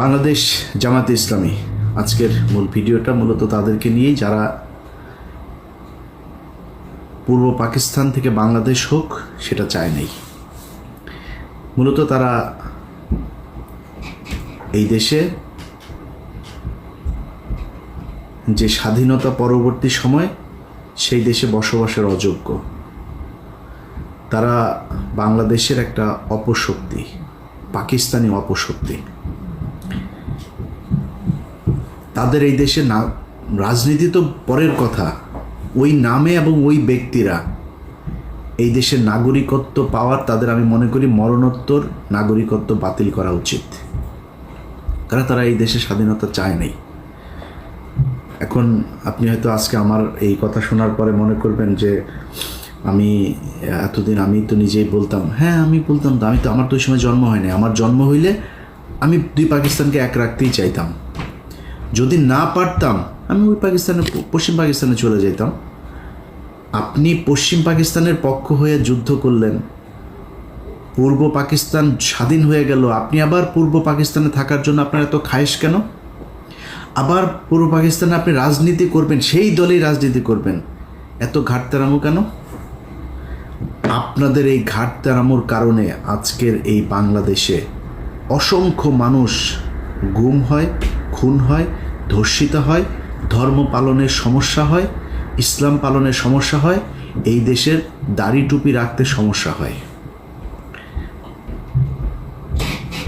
বাংলাদেশ জামাতে ইসলামী। আজকের মূল ভিডিওটা মূলত তাদেরকে নিয়েই যারা পূর্ব পাকিস্তান থেকে বাংলাদেশ হোক, সেটা চায় নাই। মূলত তারা এই দেশে যে স্বাধীনতা পরবর্তী সময়, সেই দেশে বসবাসের অযোগ্য। তারা বাংলাদেশের একটা অপশক্তি, পাকিস্তানি অপশক্তি। তাদের এই দেশে না, রাজনীতি তো পরের কথা। ওই নামে এবং ওই ব্যক্তিরা। এই দেশের নাগরিকত্ব পাওয়ার তাদের আমি মনে করি মরণোত্তর নাগরিকত্ব বাতিল করা উচিত। কারণ তারা এই দেশে স্বাধীনতা চায় নাই? এখন আপনি হয়তো আজকে আমার এই কথা শোনার পরে মনে করবেন যে, আমি, এতদিন আমি তো নিজেই বলতাম হ্যাঁ আমি বলতাম তো, আমি তো, আমার তো ওই সময় জন্ম হয়নি আমার জন্ম হইলে আমি দুই পাকিস্তানকে এক রাখতেই চাইতাম। যদি না পারতাম, আমি ওই পাকিস্তানে পশ্চিম পাকিস্তানে চলে যেতাম আপনি পশ্চিম পাকিস্তানের পক্ষ হয়ে যুদ্ধ করলেন। পূর্ব পাকিস্তান স্বাধীন হয়ে গেল। আপনি আবার পূর্ব পাকিস্তানে থাকার জন্য আপনার এত খায়েশ কেন? আবার পূর্ব পাকিস্তানে আপনি রাজনীতি করবেন, সেই দলেই রাজনীতি করবেন। এত ঘাটতারামো কেন? আপনাদের এই ঘাটতারামোর কারণে আজকের এই বাংলাদেশে অসংখ্য মানুষ গুম হয়, খুন হয় ধর্ষিত হয়, ধর্ম পালনের সমস্যা হয়, ইসলাম পালনের সমস্যা হয়, এই দেশের দাড়ি টুপি রাখতে সমস্যা হয়।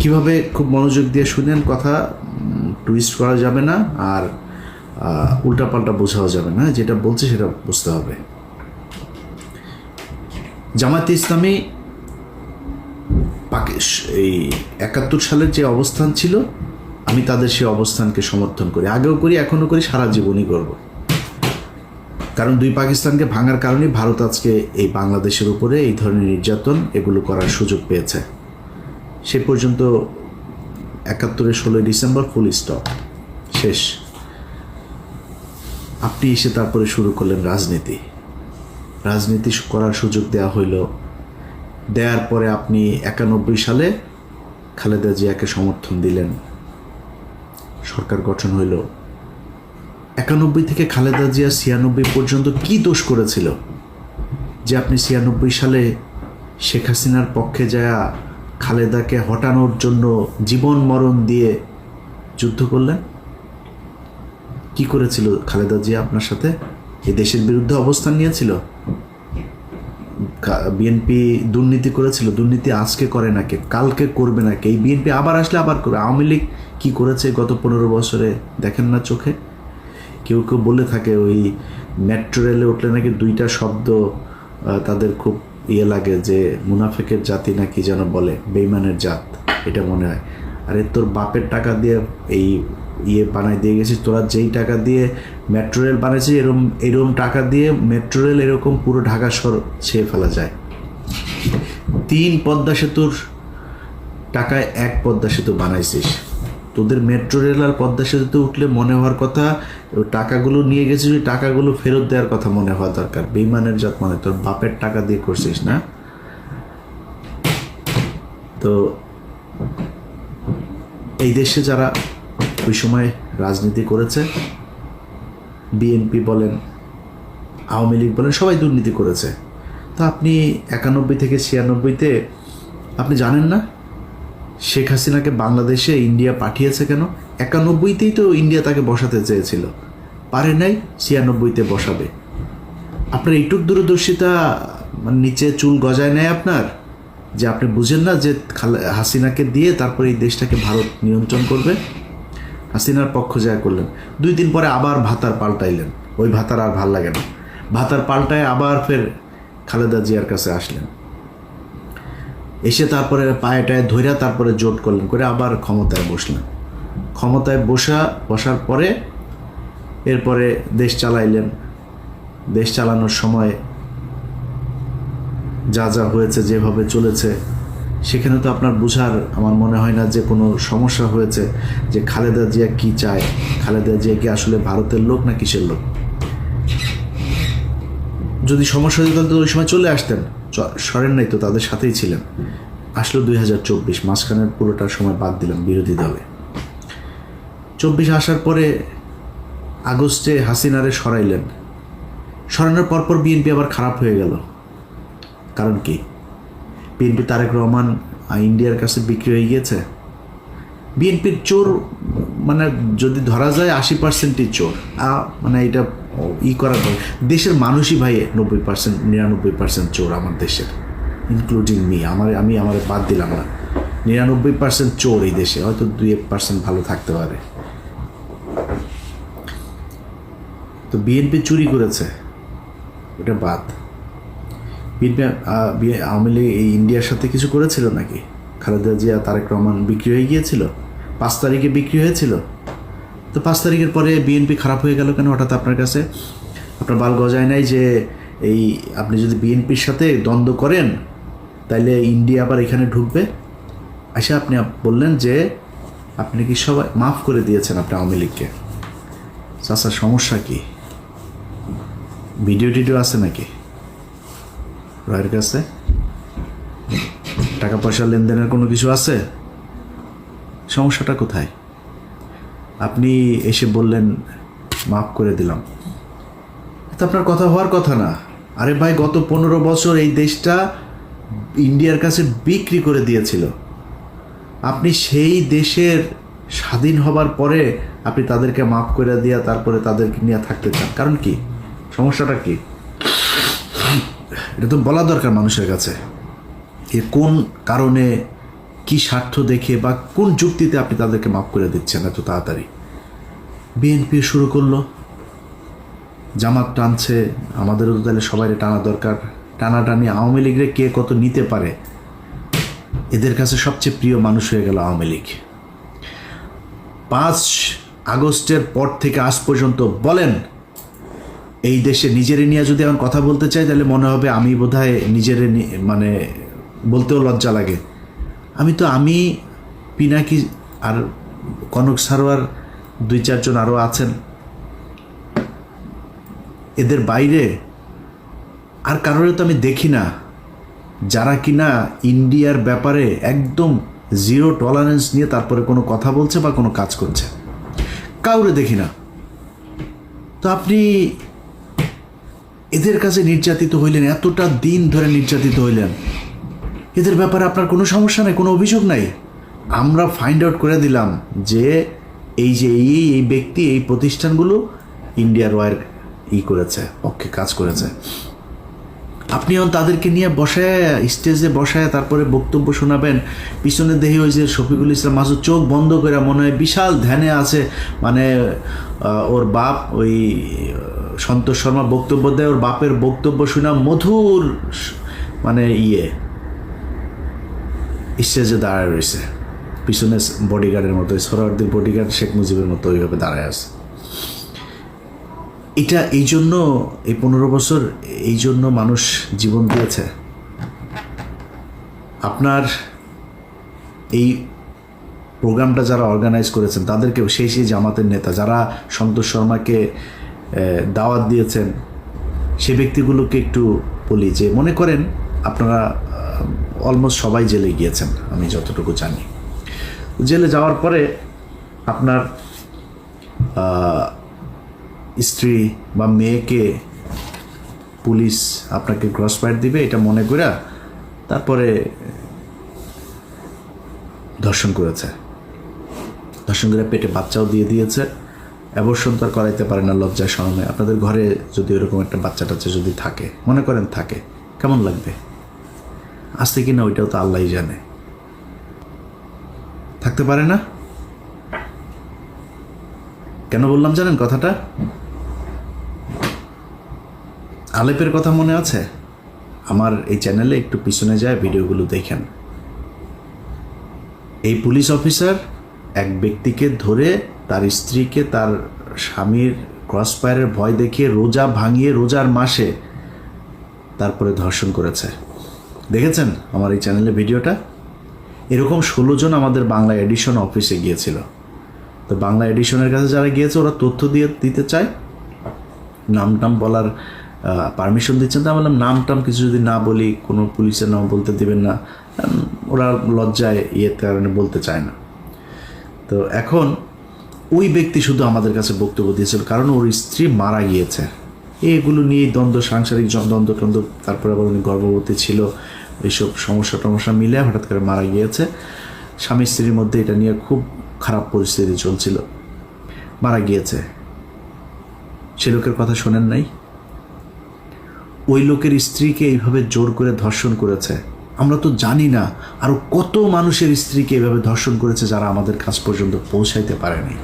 কীভাবে খুব মনোযোগ দিয়ে শুনেন কথা টুইস্ট করা যাবে না আর উল্টাপাল্টা বোঝাও যাবে না, যেটা বলছে সেটা বুঝতে হবে। জামাতে ইসলামী এই একাত্তর সালের যে অবস্থান ছিল আমি তাদের সেই অবস্থানকে সমর্থন করি। আগেও করি, এখনও করি, সারা জীবনই করব। কারণ দুই পাকিস্তানকে ভাঙার কারণেই ভারত আজকে এই বাংলাদেশের উপরে এই ধরনের নির্যাতন এগুলো করার সুযোগ পেয়েছে। সে পর্যন্ত একাত্তরের ষোলোই ডিসেম্বর ফুল স্টপ শেষ। আপনি এসে তারপরে শুরু করলেন রাজনীতি। রাজনীতি করার সুযোগ দেওয়া হইল। দেওয়ার পরে আপনি একানব্বই সালে খালেদা জিয়াকে সমর্থন দিলেন। সরকার গঠন হইল। একানব্বই থেকে খালেদা জিয়া ছিয়ানব্বই পর্যন্ত কি দোষ করেছিল? যে আপনি ছিয়ানব্বই সালে শেখ হাসিনার পক্ষে যায়া খালেদাকে হটানোর জন্য জীবন মরণ দিয়ে যুদ্ধ করলেন? কি করেছিল খালেদা জিয়া আপনার সাথে? এ দেশের বিরুদ্ধে অবস্থান নিয়েছিল? বিএনপি দুর্নীতি করেছিল, দুর্নীতি আজকে করে নাকি, কালকে করবে নাকি, এই বিএনপি আবার আসলে আবার করবে, আওয়ামী লীগ কী করেছে গত পনেরো বছরে, দেখেন না চোখে? কেউ কেউ বলে থাকে ওই মেট্রো রেলে উঠলে নাকি দুইটা শব্দ তাদের খুব ইয়ে লাগে যে মুনাফেকের জাতি নাকি যেন বলে, বেইমানের জাত, এটা মনে হয়। আরে তোর বাপের টাকা দিয়ে এই ইয়ে বানাই দিয়ে গেছিস, তোরা যেই টাকা দিয়ে মেট্রো রেল বানিয়েছিস এরকম এরকম টাকা দিয়ে মেট্রো রেল এরকম পুরো ঢাকা শহর ছেয়ে ফেলা যায়। তিন পদ্মা সেতুর টাকায় এক পদ্মা সেতু বানাইছিস। তোদের মেট্রো রেল আর পদ্মা সেতুতে উঠলে মনে হওয়ার কথা টাকাগুলো নিয়ে গেছিস ওই টাকাগুলো ফেরত দেওয়ার কথা মনে হওয়া দরকার। বেইমানের জাত মানে তোর বাপের টাকা দিয়ে করছিস না? তো এই দেশে যারা ওই সময় রাজনীতি করেছে। বিএনপি বলেন, আওয়ামী লীগ বলেন, সবাই দুর্নীতি করেছে। তা আপনি একানব্বই থেকে ছিয়ানব্বইতে, আপনি জানেন না? শেখ হাসিনাকে বাংলাদেশে ইন্ডিয়া পাঠিয়েছে কেন? একানব্বইতেই তো ইন্ডিয়া তাকে বসাতে চেয়েছিল। পারে নাই, ছিয়ানব্বইতে বসাবে। আপনার এইটুক দূরদর্শিতা মানে নিচে চুল গজায় নেয় আপনার? যে আপনি বুঝেন না যে হাসিনাকে দিয়ে তারপরে এই দেশটাকে ভারত নিয়ন্ত্রণ করবে? হাসিনার পক্ষ যা করলেন। দুই দিন পরে আবার ভাতার পাল্টাইলেন। ওই ভাতার আর ভালো লাগে না। ভাতার পাল্টায় আবার ফের খালেদা জিয়ার কাছে আসলেন। এসে তারপরে পায়ে টায়ে ধৈরা তারপরে জোট করলেন, করে আবার ক্ষমতায় বসলেন। ক্ষমতায় বসা, বসার পরে এরপরে দেশ চালাইলেন। দেশ চালানোর সময় যা যা হয়েছে, যেভাবে চলেছে সেখানে তো আপনার বুঝার আমার মনে হয় না যে কোনো সমস্যা হয়েছে যে খালেদা জিয়া কি চায়, খালেদা জিয়া কি আসলে ভারতের লোক না কিসের লোক? যদি সমস্যা হতো তো ওই সময় চলে আসতেন। সরেন নাই তো, তাদের সাথেই ছিলেন। আসলো দুই হাজার চব্বিশ মাঝখানের পুরোটা সময় বাদ দিলাম বিরোধী দলে। চব্বিশ আসার পরে আগস্টে হাসিনারে সরাইলেন। সরানোর পরপর বিএনপি আবার খারাপ হয়ে গেল। কারণ কি? বিএনপি তারেক রহমান ইন্ডিয়ার কাছে বিক্রি হয়ে গিয়েছে। বিএনপির চোর মানে যদি ধরা যায় আশি পার্সেন্টই চোর। মানে এটা ই করার পর দেশের মানুষই ভাই নব্বই পার্সেন্ট নিরানব্বই পার্সেন্ট চোর আমার দেশের ইনক্লুডিং মি আমার, আমি আমার বাদ দিলাম না। নিরানব্বই পার্সেন্ট চোর এই দেশে, হয়তো দুই এক পার্সেন্ট ভালো থাকতে পারে। তো বিএনপি চুরি করেছে, ওটা বাদ। বিএনপি আওয়ামী লীগ এই ইন্ডিয়ার সাথে কিছু করেছিল নাকি? খালেদা জিয়া, তারেক রহমান বিক্রি হয়ে গিয়েছিল? পাঁচ তারিখে বিক্রি হয়েছিল? তো পাঁচ তারিখের পরে বিএনপি খারাপ হয়ে গেল কেন হঠাৎ আপনার কাছে? আপনার বাল গজায় নাই যে এই আপনি যদি বিএনপির সাথে দ্বন্দ্ব করেন, তাইলে ইন্ডিয়া আবার এখানে ঢুকবে? আচ্ছা আপনি আপ- বললেন যে আপনি কি সবাই মাফ করে দিয়েছেন আপনি আওয়ামী লীগকে। চাষার সমস্যা কি? ভিডিও টিডিও আছে নাকি? রয়ের কাছে? টাকা পয়সা লেনদেনের কোনো কিছু আছে? সমস্যাটা কোথায়? আপনি এসে বললেন, মাফ করে দিলাম। তো আপনার কথা হওয়ার কথা না। আরে ভাই, গত পনেরো বছর এই দেশটা ইন্ডিয়ার কাছে বিক্রি করে দিয়েছিল। আপনি সেই দেশের স্বাধীন হবার পরে আপনি তাদেরকে মাফ করে দিয়া তারপরে তাদেরকে নিয়ে থাকতে চান। কারণ কি? সমস্যাটা কি? এটা তো বলা দরকার মানুষের কাছে এ কোন কারণে কি স্বার্থ দেখে বা কোন যুক্তিতে আপনি তাদেরকে মাফ করে দিচ্ছেন এত তাড়াতাড়ি। বিএনপি শুরু করল। জামাত টানছে, আমাদেরও তো তাহলে সবাই টানা দরকার। টানাটানি আওয়ামী লীগরে কে কত নিতে পারে? এদের কাছে সবচেয়ে প্রিয় মানুষ হয়ে গেল আওয়ামী লীগ। পাঁচ আগস্টের পর থেকে আজ পর্যন্ত বলেন এই দেশে নিজেরে নিয়ে যদি এখন কথা বলতে চাই, তাহলে মনে হবে আমি বোধহয় নিজেরে মানে বলতেও লজ্জা লাগে। আমি তো, আমি, পিনাকি আর কনক সারোয়ার দুই চারজন আরও আছেন। এদের বাইরে আর কারোর তো আমি দেখি না। যারা কিনা ইন্ডিয়ার ব্যাপারে একদম জিরো টলারেন্স নিয়ে তারপরে কোনো কথা বলছে বা কোনো কাজ করছে। কাউরে দেখি না। তো আপনি এদের কাছে নির্যাতিত হইলেন, এতটা দিন ধরে নির্যাতিত হইলেন। এদের ব্যাপারে আপনার কোনো সমস্যা নাই, কোনো অভিযোগ নাই? আমরা ফাইন্ড আউট করে দিলাম যে এই যে এই এই ব্যক্তি, এই প্রতিষ্ঠানগুলো ইন্ডিয়ার ওয়ার ই করেছে, পক্ষে কাজ করেছে। আপনি এখন তাদেরকে নিয়ে বসায়, স্টেজে বসায় তারপরে বক্তব্য শোনাবেন। পিছনে দেখি ওই যে শফিকুল ইসলাম মাসুদ চোখ বন্ধ করে মনে হয় বিশাল ধ্যানে আছে। মানে ওর বাপ ওই সন্তোষ শর্মা বক্তব্য দেয়, ওর বাপের বক্তব্য শোনা মধুর মানে ইয়ে। স্টেজে দাঁড়ায় রয়েছে। পিছনে বডিগার্ডের মতো সোহরাওয়ার্দির বডিগার্ড শেখ মুজিবের মতো ওইভাবে দাঁড়ায় আছে। এটা এই জন্য এই পনেরো বছর এই জন্য মানুষ জীবন দিয়েছে। আপনার এই প্রোগ্রামটা যারা অর্গানাইজ করেছেন তাদেরকে সেই সেই জামাতের নেতা, যারা সন্তোষ শর্মাকে দাওয়াত দিয়েছেন, সে ব্যক্তিগুলোকে একটু বলি যে, মনে করেন আপনারা অলমোস্ট সবাই জেলে গিয়েছেন, আমি যতটুকু জানি। জেলে যাওয়ার পরে আপনার স্ত্রী বা মেয়েকে পুলিশ আপনাকে ক্রস ফায়ার দিবে, এটা মনে করে তারপরে ধর্ষণ করেছে। ধর্ষণ করে পেটে বাচ্চাও দিয়ে দিয়েছে। অ্যাবর্ষণ তো আর করাইতে পারে না লজ্জায় শরমে আপনাদের ঘরে যদি এরকম একটা বাচ্চা টাচ্চা যদি থাকে, মনে করেন থাকে, কেমন লাগবে? আসতে কি না ওইটাও তো আল্লাহই জানে। থাকতে পারে না? কেন বললাম জানেন কথাটা? আলেপের কথা মনে আছে? আমার এই চ্যানেলে একটু পিছনে যায়, ভিডিওগুলো দেখেন। এই পুলিশ অফিসার এক ব্যক্তিকে ধরে তার স্ত্রীকে তার স্বামীর ক্রসফায়ারের ভয় দেখিয়ে রোজা ভাঙিয়ে রোজার মাসে তারপরে ধর্ষণ করেছে। দেখেছেন আমার এই চ্যানেলে ভিডিওটা? এরকম ষোলো জন আমাদের বাংলা এডিশন অফিসে গিয়েছিল। তো বাংলা এডিশনের কাছে যারা গিয়েছে, ওরা তথ্য দিয়ে দিতে চায়। নাম টাম বলার পারমিশন দিচ্ছেন। তো বললাম, নাম টাম কিছু যদি না বলি, কোনো পুলিশের নাম বলতে দিবেন না। ওরা লজ্জায় ইয়ের কারণে বলতে চায় না। তো এখন ওই ব্যক্তি শুধু আমাদের কাছে বক্তব্য দিয়েছিল, কারণ ওর স্ত্রী মারা গিয়েছে। এগুলো নিয়ে দ্বন্দ্ব, সাংসারিক দ্বন্দ্ব টন্দ্ব, তারপরে আবার উনি গর্ভবতী ছিল। এইসব সমস্যা টমস্যা মিলে হঠাৎ করে মারা গিয়েছে। স্বামী স্ত্রীর মধ্যে এটা নিয়ে খুব খারাপ পরিস্থিতি চলছিল। মারা গিয়েছে। সে লোকের কথা শোনেন নাই। ওই লোকের স্ত্রীকে এইভাবে জোর করে ধর্ষণ করেছে। আমরা তো জানি না আরও কত মানুষের স্ত্রীকে এভাবে ধর্ষণ করেছে যারা আমাদের কাছ পর্যন্ত পৌঁছাইতে পারেনি।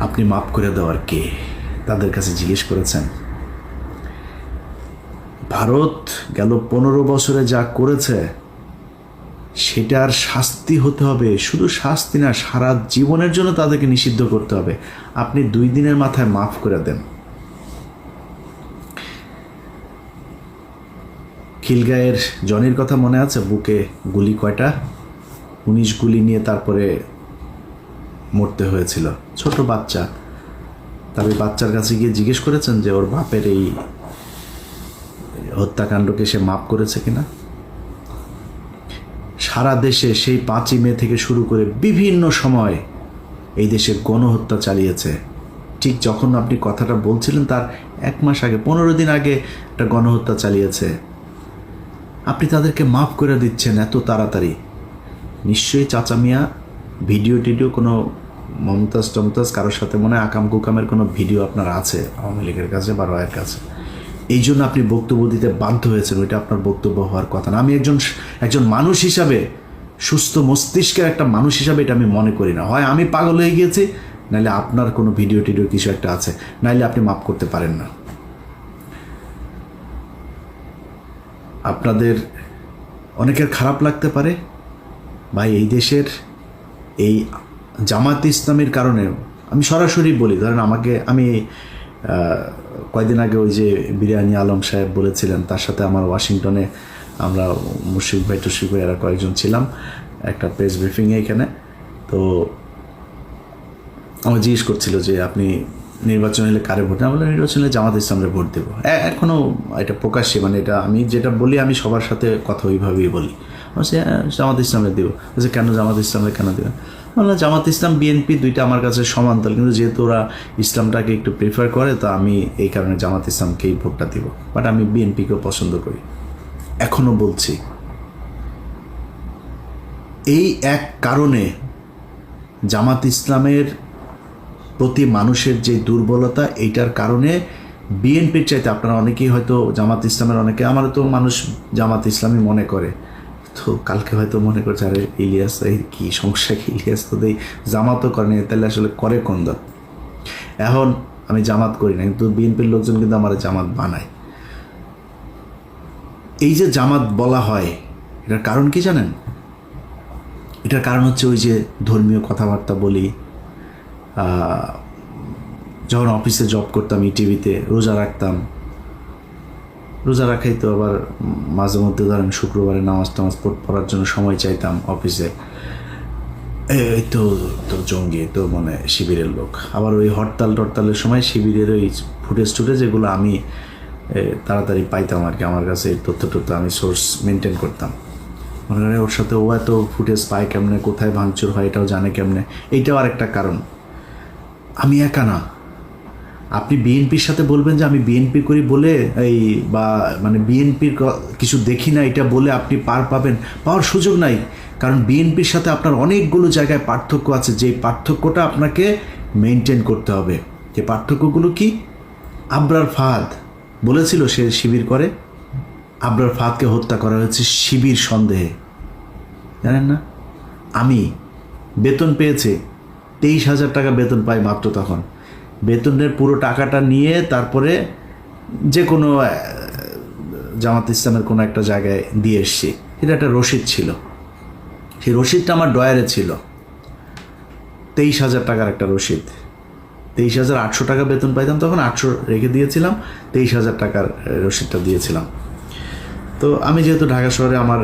আপনি মাফ করে দেওয়ার কে তাদের কাছে জিজ্ঞেস করেছেন? ভারত গেল পনেরো বছরে যা করেছে, সেটার শাস্তি হতে হবে। শুধু শাস্তি না, সারা জীবনের জন্য তাদেরকে নিষিদ্ধ করতে হবে। আপনি দুই দিনের মাথায় মাফ করে দেন। খিলগাঁয়ের জনির কথা মনে আছে? বুকে গুলি কয়টা? উনিশ গুলি নিয়ে তারপরে মরতে হয়েছিল। ছোট বাচ্চা। ওই বাচ্চার কাছে গিয়ে জিজ্ঞেস করেছেন যে ওর বাপের এই হত্যাকাণ্ডকে সে মাফ করেছে কিনা? সারা দেশে সেই পাঁচই মে থেকে শুরু করে বিভিন্ন সময় এই দেশে গণহত্যা চালিয়েছে। ঠিক যখন আপনি কথাটা বলছিলেন, তার এক মাস আগে, পনেরো দিন আগে একটা গণহত্যা চালিয়েছে। আপনি তাদেরকে মাফ করে দিচ্ছেন এত তাড়াতাড়ি। নিশ্চয়ই চাচা মিয়া ভিডিও টিডিও কোনো মমতাজ টমতাজ কারোর সাথে মনে হয় আকাম কুকামের কোনো ভিডিও আপনার আছে, আওয়ামী লীগের কাছে বা রয়ের কাছে। এই জন্য আপনি বক্তব্য দিতে বাধ্য হয়েছেন, ওইটা আপনার বক্তব্য হওয়ার কথা না। আমি একজন একজন মানুষ হিসাবে, সুস্থ মস্তিষ্কের একটা মানুষ হিসাবে এটা আমি মনে করি না। হয় আমি পাগল হয়ে গিয়েছি নাহলে আপনার কোনো ভিডিও টিডিও কিছু একটা আছে নাহলে আপনি মাফ করতে পারেন না। আপনাদের অনেকের খারাপ লাগতে পারে ভাই এই দেশের এই জামাত ইসলামের কারণে আমি সরাসরি বলি, ধরেন আমাকে, আমি কয়দিন আগে ওই যে বিরিয়ানি আলম সাহেব বলেছিলেন, তার সাথে আমার ওয়াশিংটনে আমরা মুশিক ভাই টুশিক ভাই এরা কয়েকজন ছিলাম, একটা প্রেস ব্রিফিংয়ে এখানে। তো আমার জিজ্ঞেস করছিল যে আপনি নির্বাচন হলে কারে ভোট আমি বললাম নির্বাচন হলে জামাত ইসলামের ভোট দেবো। এ- এখনও এটা প্রকাশ্যে মানে এটা আমি যেটা বলি আমি সবার সাথে কথা ওইভাবেই বলি। "হ্যাঁ, জামাত ইসলামের দেবো। বলছে কেন জামাত ইসলামের কেন দেবে? বললাম জামাত ইসলাম বিএনপি দুইটা আমার কাছে সমান্তর কিন্তু যেহেতু ওরা ইসলামটাকে একটু প্রিফার করে তো আমি এই কারণে জামাত ইসলামকেই ভোটটা দিব। বাট আমি বিএনপিকেও পছন্দ করি। এখনও বলছি এই এক কারণে জামাত ইসলামের প্রতি মানুষের যে দুর্বলতা, এইটার কারণে বিএনপির চাইতে আপনারা অনেকেই হয়তো জামাত ইসলামের অনেকে আমার তো মানুষ জামাত ইসলামই মনে করে। তো কালকে হয়তো মনে করছে, আরে ইলিয়াস, এই কি সমস্যা কি? ইলিয়াস তো এই জামাতও করেনি তাহলে আসলে করে কোন দল? এখন আমি জামাত করি না, কিন্তু বিএনপির লোকজন কিন্তু আমার জামাত বানায়। এই যে জামাত বলা হয়, এটার কারণ কি জানেন? এটার কারণ হচ্ছে ওই যে ধর্মীয় কথাবার্তা বলি যখন অফিসে জব করতাম ইটিভিতে রোজা রাখতাম। রোজা রাখাই তো আবার মাঝে মধ্যে ধরেন শুক্রবারে নামাজ টামাজ পড়- পড়ার জন্য সময় চাইতাম অফিসে এই তো তো জঙ্গি, তো মানে শিবিরের লোক। আবার ওই হরতাল টরতালের সময় শিবিরের ওই ফুটেজ টুটেজ এগুলো আমি তাড়াতাড়ি পাইতাম আর কি। আমার কাছে তথ্য টথ্য আমি সোর্স মেনটেন করতাম। মনে করেন ওর সাথে ও এত ফুটেজ পায় কেমনে, কোথায় ভাঙচুর হয় এটাও জানে কেমনে। এইটাও আরেকটা কারণ। আমি একা না। আপনি বিএনপির সাথে বলবেন যে আমি বিএনপি করি বলে এই বা মানে বিএনপির কিছু দেখি না, এটা বলে আপনি পার পাবেন। পাওয়ার সুযোগ নাই। কারণ বিএনপির সাথে আপনার অনেকগুলো জায়গায় পার্থক্য আছে। যে পার্থক্যটা আপনাকে মেনটেন করতে হবে। যে পার্থক্যগুলো কি? আবরার ফাহাদ বলেছিল সে শিবির করে। আবরার ফাহাদকে হত্যা করা হয়েছে শিবির সন্দেহে। জানেন না? আমি বেতন পেয়েছি। তেইশ হাজার টাকা বেতন পাই মাত্র তখন। বেতনের পুরো টাকাটা নিয়ে তারপরে যে কোনো জামাত ইসলামের কোনো একটা জায়গায় দিয়ে এসছি। এটা একটা রসিদ ছিল। সেই রসিদটা আমার ডয়ারে ছিল। তেইশ হাজার টাকার একটা রসিদ। তেইশ হাজার আটশো টাকা বেতন পাইতাম তখন, আটশো রেখে দিয়েছিলাম, তেইশ হাজার টাকার রসিদটা দিয়েছিলাম। তো আমি যেহেতু ঢাকা শহরে আমার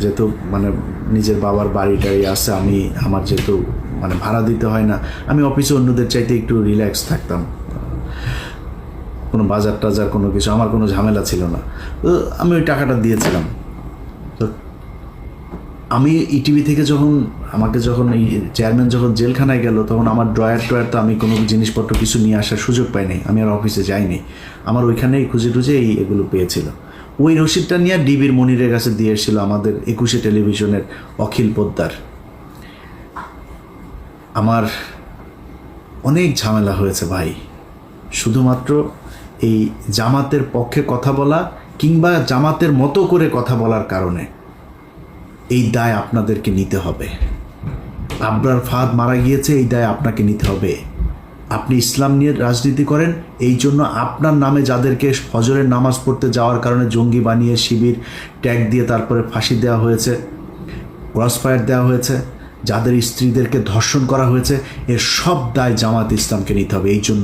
যেহেতু মানে নিজের বাবার বাড়ি আছে, আমি, আমার যেহেতু মানে ভাড়া দিতে হয় না। আমি অফিসে অন্যদের চাইতে একটু রিল্যাক্স থাকতাম। কোনো বাজার টাজার, কোনো কিছু, আমার কোনো ঝামেলা ছিল না। তো আমি ওই টাকাটা দিয়েছিলাম। তো আমি ইটিভি থেকে যখন, আমাকে যখন এই চেয়ারম্যান যখন জেলখানায় গেল, তখন আমার ড্রয়ার ট্রয়ার তো আমি কোনো জিনিসপত্র কিছু নিয়ে আসার সুযোগ পাইনি আমি আর অফিসে যাইনি। আমার ওইখানেই খুঁজে টুজে এই এগুলো পেয়েছিল। ওই রসিদটা নিয়ে ডিবির মনিরের কাছে দিয়ে এসেছিল আমাদের একুশে টেলিভিশনের অখিল পোদ্দার। আমার অনেক ঝামেলা হয়েছে ভাই। শুধুমাত্র এই জামাতের পক্ষে কথা বলা কিংবা জামাতের মতো করে কথা বলার কারণে এই দায় আপনাদেরকে নিতে হবে। আবরার ফাদ মারা গিয়েছে, এই দায় আপনাকে নিতে হবে। আপনি ইসলাম নিয়ে রাজনীতি করেন, এই জন্য আপনার নামে যাদেরকে ফজরের নামাজ পড়তে যাওয়ার কারণে জঙ্গি বানিয়ে শিবির ট্যাগ দিয়ে তারপরে ফাঁসি দেওয়া হয়েছে, ক্রসফায়ার দেওয়া হয়েছে। যাদের স্ত্রীদেরকে ধর্ষণ করা হয়েছে এর সব দায় জামাত ইসলামকে নিতে হবে। এই জন্য